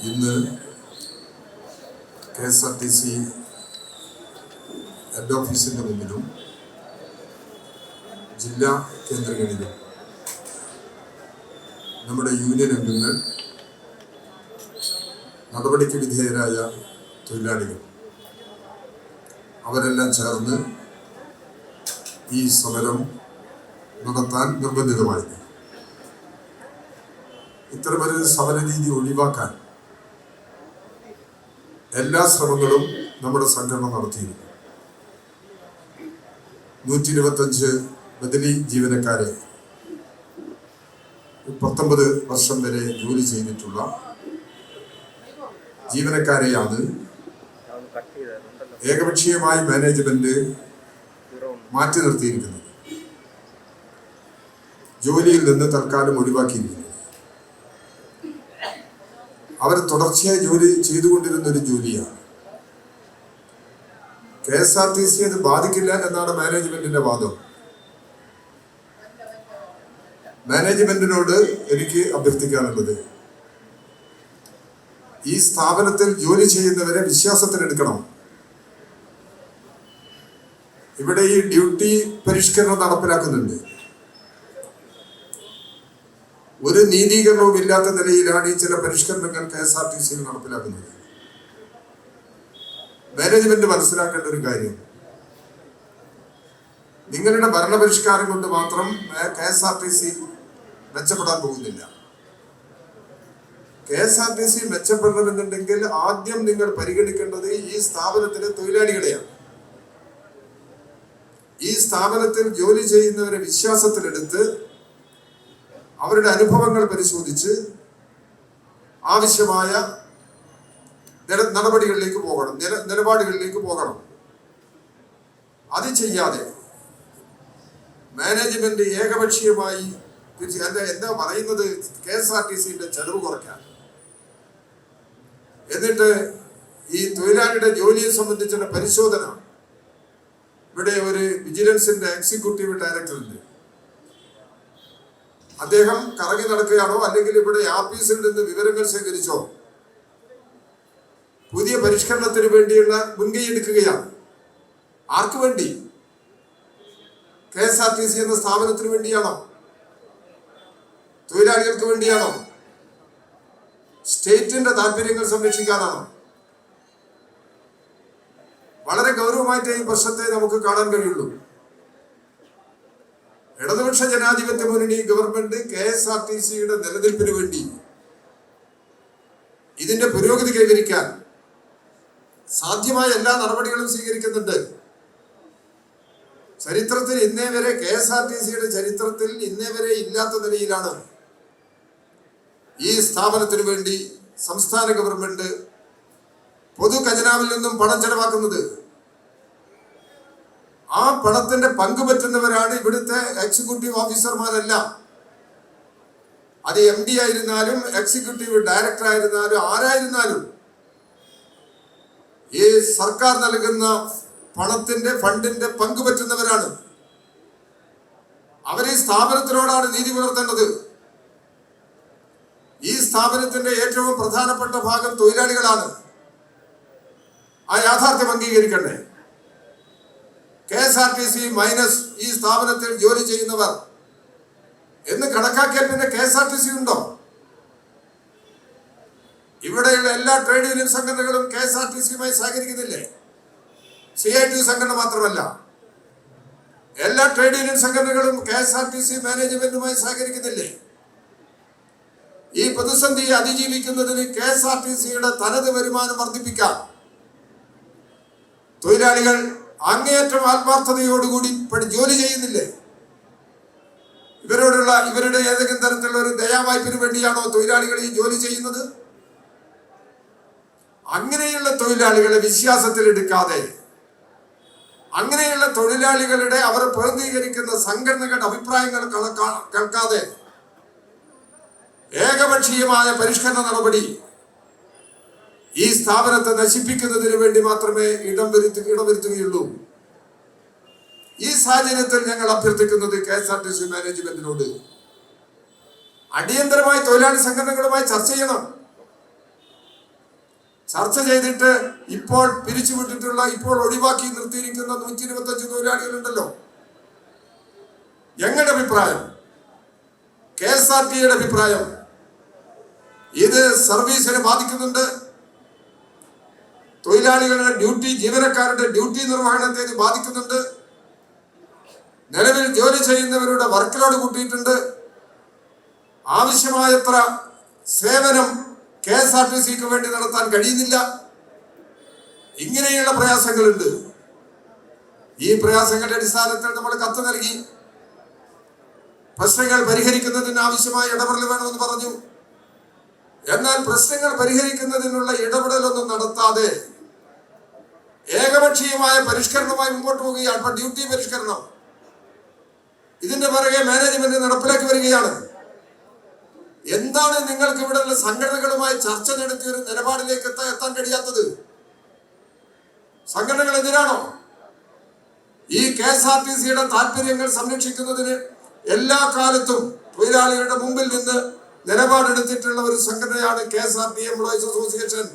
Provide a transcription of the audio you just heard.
ഇന്ന് K S R T C head ഓഫീസിന്റെ മുന്നിലും ജില്ലാ കേന്ദ്രങ്ങളിലും നമ്മുടെ യൂണിയൻ അംഗങ്ങൾ നടപടിക്ക് വിധേയരായ തൊഴിലാളികൾ അവരെല്ലാം ചേർന്ന് ഈ സമരം നടത്താൻ നിർബന്ധിതമായിരുന്നു ഇത്തരമൊരു സമരരീതി ഒഴിവാക്കാൻ എല്ലാ ശ്രമങ്ങളും നമ്മുടെ സംഘടന നടത്തിയിരുന്നു. നൂറ്റി ഇരുപത്തഞ്ച് ബദലി ജീവനക്കാരെ പത്തൊമ്പത് വർഷം വരെ ജോലി ചെയ്തിട്ടുള്ള ജീവനക്കാരെയാണ് ഏകപക്ഷീയമായി മാനേജ്മെന്റ് മാറ്റി നിർത്തിയിരിക്കുന്നത്. ജോലിയിൽ നിന്ന് തൽക്കാലം ഒഴിവാക്കിയിരിക്കുന്നത്. അവർ തുടർച്ചയായി ജോലി ചെയ്തുകൊണ്ടിരുന്ന ഒരു ജോലിയാണ്. K S R T C അത് ബാധിക്കില്ല എന്നാണ് മാനേജ്മെന്റിന്റെ വാദം. മാനേജ്മെന്റിനോട് എനിക്ക് അഭ്യർത്ഥിക്കാനുള്ളത് ഈ സ്ഥാപനത്തിൽ ജോലി ചെയ്യുന്നവരെ വിശ്വാസത്തിലെടുക്കണം. ഇവിടെ ഈ ഡ്യൂട്ടി പരിഷ്കരണം നടപ്പിലാക്കുന്നുണ്ട്. ഒരു നീതീകരണവും ഇല്ലാത്ത നിലയിലാണ് ഈ ചില പരിഷ്കരണങ്ങൾ കെ എസ് ആർ ടി സിയിൽ നടപ്പിലാക്കുന്നത്. മാനേജ്മെന്റ് മനസ്സിലാക്കേണ്ട ഒരു കാര്യം. നിങ്ങളുടെ ഭരണപരിഷ്കാരം കൊണ്ട് മാത്രം K S R T C മെച്ചപ്പെടാൻ പോകുന്നില്ല. K S R T C മെച്ചപ്പെടണമെന്നുണ്ടെങ്കിൽ ആദ്യം നിങ്ങൾ പരിഗണിക്കേണ്ടത് ഈ സ്ഥാപനത്തിലെ തൊഴിലാളികളെയാണ്. ഈ സ്ഥാപനത്തിൽ ജോലി ചെയ്യുന്നവരെ വിശ്വാസത്തിലെടുത്ത് അവരുടെ അനുഭവങ്ങൾ പരിശോധിച്ച് ആവശ്യമായ നടപടികളിലേക്ക് പോകണം. നില നിലപാടുകളിലേക്ക് പോകണം. അത് ചെയ്യാതെ മാനേജ്മെന്റ് ഏകപക്ഷീയമായി എന്താ എന്താ പറയുന്നത്? കെ എസ് ആർ ടി സിന്റെ ചെലവ് കുറയ്ക്കാൻ. എന്നിട്ട് ഈ തൊഴിലാളിയുടെ ജോലിയെ സംബന്ധിച്ചുള്ള പരിശോധന. ഇവിടെ ഒരു വിജിലൻസിന്റെ എക്സിക്യൂട്ടീവ് ഡയറക്ടർ ഉണ്ട് അദ്ദേഹം കറങ്ങി നടക്കുകയാണോ? അല്ലെങ്കിൽ ഇവിടെ ആഫീസിൽ നിന്ന് വിവരങ്ങൾ ശേഖരിച്ചോ? പുതിയ പരിഷ്കരണത്തിന് വേണ്ടിയുള്ള മുൻകൈ എടുക്കുകയാണ്. ആർക്കു വേണ്ടി? K S R T C എന്ന സ്ഥാപനത്തിന് വേണ്ടിയാണോ? തൊഴിലാളികൾക്ക് വേണ്ടിയാണോ? സ്റ്റേറ്റിന്റെ താല്പര്യങ്ങൾ സംരക്ഷിക്കാനാണോ? വളരെ ഗൗരവമായിട്ട് ഈ പ്രശ്നത്തെ നമുക്ക് കാണാൻ കഴിയുള്ളൂ. ഇടതുപക്ഷ ജനാധിപത്യ മുന്നണി government K S R T സിയുടെ നിലനിൽപ്പിന് വേണ്ടി ഇതിന്റെ പുരോഗതി കൈവരിക്കാൻ സാധ്യമായ എല്ലാ നടപടികളും സ്വീകരിക്കുന്നുണ്ട്. ചരിത്രത്തിൽ ഇന്നേ വരെ കെ എസ് ആർ ടി സിയുടെ ചരിത്രത്തിൽ ഇന്നേ വരെ ഇല്ലാത്ത നിലയിലാണ് ഈ സ്ഥാപനത്തിന് വേണ്ടി സംസ്ഥാന ഗവൺമെന്റ് പൊതു ഖജനാവിൽ നിന്നും പണം ചെലവാക്കുന്നത്. ആ പണത്തിന്റെ പങ്ക് പറ്റുന്നവരാണ് ഇവിടുത്തെ എക്സിക്യൂട്ടീവ് ഓഫീസർമാരെല്ലാം അത് എം ഡി ആയിരുന്നാലും എക്സിക്യൂട്ടീവ് ഡയറക്ടർ ആയിരുന്നാലും ആരായിരുന്നാലും ഈ സർക്കാർ നൽകുന്ന പണത്തിന്റെ ഫണ്ടിന്റെ പങ്ക് പറ്റുന്നവരാണ്. അവർ ഈ സ്ഥാപനത്തിനോടാണ് നീതി പുലർത്തേണ്ടത്. ഈ സ്ഥാപനത്തിന്റെ ഏറ്റവും പ്രധാനപ്പെട്ട ഭാഗം തൊഴിലാളികളാണ്. ആ യാഥാർത്ഥ്യം അംഗീകരിക്കണ്ടേ? K S R T C minus ഈ സ്ഥാപനത്തിൽ ജോലി ചെയ്യുന്നവർ. എന്ന് കണക്കാക്കിയാൽ പിന്നെ K S R T C ഉണ്ടോ? ഇവിടെയുള്ള എല്ലാ ട്രേഡ് യൂണിയൻ സംഘടനകളും കെ എസ് ആർ ടി സിയുമായി സഹകരിക്കുന്നില്ലേ? സി ഐ ടി സംഘടന മാത്രമല്ല. എല്ലാ ട്രേഡ് യൂണിയൻ സംഘടനകളും K S R T C മാനേജ്മെന്റുമായി സഹകരിക്കുന്നില്ലേ? ഈ പ്രതിസന്ധി അതിജീവിക്കുന്നതിന് കെ എസ് ആർ ടി സിയുടെ തനത് വരുമാനം വർദ്ധിപ്പിക്കാം. തൊഴിലാളികൾ അങ്ങേയറ്റം ആത്മാർത്ഥതയോടുകൂടി പഠി ജോലി ചെയ്യുന്നില്ലേ? ഇവരോടുള്ള ഇവരുടെ ഏതെങ്കിലും തരത്തിലുള്ള ഒരു ദയാവായ്പിന് വേണ്ടിയാണോ തൊഴിലാളികൾ ഈ ജോലി ചെയ്യുന്നത്? അങ്ങനെയുള്ള തൊഴിലാളികളെ വിശ്വാസത്തിൽ എടുക്കാതെ അങ്ങനെയുള്ള തൊഴിലാളികളുടെ അവർ പ്രതിനിധീകരിക്കുന്ന സംഘടനകളുടെ അഭിപ്രായങ്ങൾ കേൾക്കാതെ ഏകപക്ഷീയമായ പരിഷ്കരണ നടപടി ഈ സ്ഥാപനത്തെ നശിപ്പിക്കുന്നതിന് വേണ്ടി മാത്രമേ ഇടം വരുത്തു ഇടവരുത്തുകയുള്ളൂ ഈ സാഹചര്യത്തിൽ ഞങ്ങൾ അഭ്യർത്ഥിക്കുന്നത് K S R T C മാനേജ്മെന്റിനോട് അടിയന്തരമായി തൊഴിലാളി സംഘടനകളുമായി ചർച്ച ചെയ്യണം. ചർച്ച ചെയ്തിട്ട് ഇപ്പോൾ പിരിച്ചുവിട്ടിട്ടുള്ള ഇപ്പോൾ ഒഴിവാക്കി നിർത്തിയിരിക്കുന്ന നൂറ്റി ഇരുപത്തി അഞ്ച് തൊഴിലാളികളുണ്ടല്ലോ. ഞങ്ങളുടെ അഭിപ്രായം കെ എസ് ആർ ടിയുടെ അഭിപ്രായം ഇത് സർവീസിനെ ബാധിക്കുന്നുണ്ട്. തൊഴിലാളികളുടെ ഡ്യൂട്ടി ജീവനക്കാരുടെ ഡ്യൂട്ടി നിർവഹണത്തെ ഇത് ബാധിക്കുന്നുണ്ട്. നിലവിൽ ജോലി ചെയ്യുന്നവരുടെ വർക്ക് ലോഡ് കൂട്ടിയിട്ടുണ്ട്. ആവശ്യമായത്ര സേവനം കെ എസ് ആർ ടി സിക്ക് വേണ്ടി നടത്താൻ കഴിയുന്നില്ല. ഇങ്ങനെയുള്ള പ്രയാസങ്ങളുണ്ട്. ഈ പ്രയാസങ്ങളുടെ അടിസ്ഥാനത്തിൽ നമ്മൾ കത്ത് നൽകി. പ്രശ്നങ്ങൾ പരിഹരിക്കുന്നതിന് ആവശ്യമായ ഇടപെടൽ വേണമെന്ന് പറഞ്ഞു. എന്നാൽ പ്രശ്നങ്ങൾ പരിഹരിക്കുന്നതിനുള്ള ഇടപെടലൊന്നും നടത്താതെ ഏകപക്ഷീയമായ പരിഷ്കരണമായി മുമ്പോട്ട് പോവുകയാണ് ഇപ്പൊ ഡ്യൂട്ടി പരിഷ്കരണം. ഇതിന്റെ പിറകെ മാനേജ്മെന്റ് നടപ്പിലാക്കി വരികയാണ്. എന്താണ് നിങ്ങൾക്ക് ഇവിടെയുള്ള സംഘടനകളുമായി ചർച്ച നടത്തി ഒരു നിലപാടിലേക്ക് എത്താൻ എത്താൻ കഴിയാത്തത്? സംഘടനകൾ എതിരാണോ ഈ കെ എസ് ആർ ടി സിയുടെ താല്പര്യങ്ങൾ സംരക്ഷിക്കുന്നതിന് എല്ലാ കാലത്തും തൊഴിലാളികളുടെ മുമ്പിൽ നിന്ന് നിലപാടെടുത്തിട്ടുള്ള ഒരു സംഘടനയാണ് K S R T employees association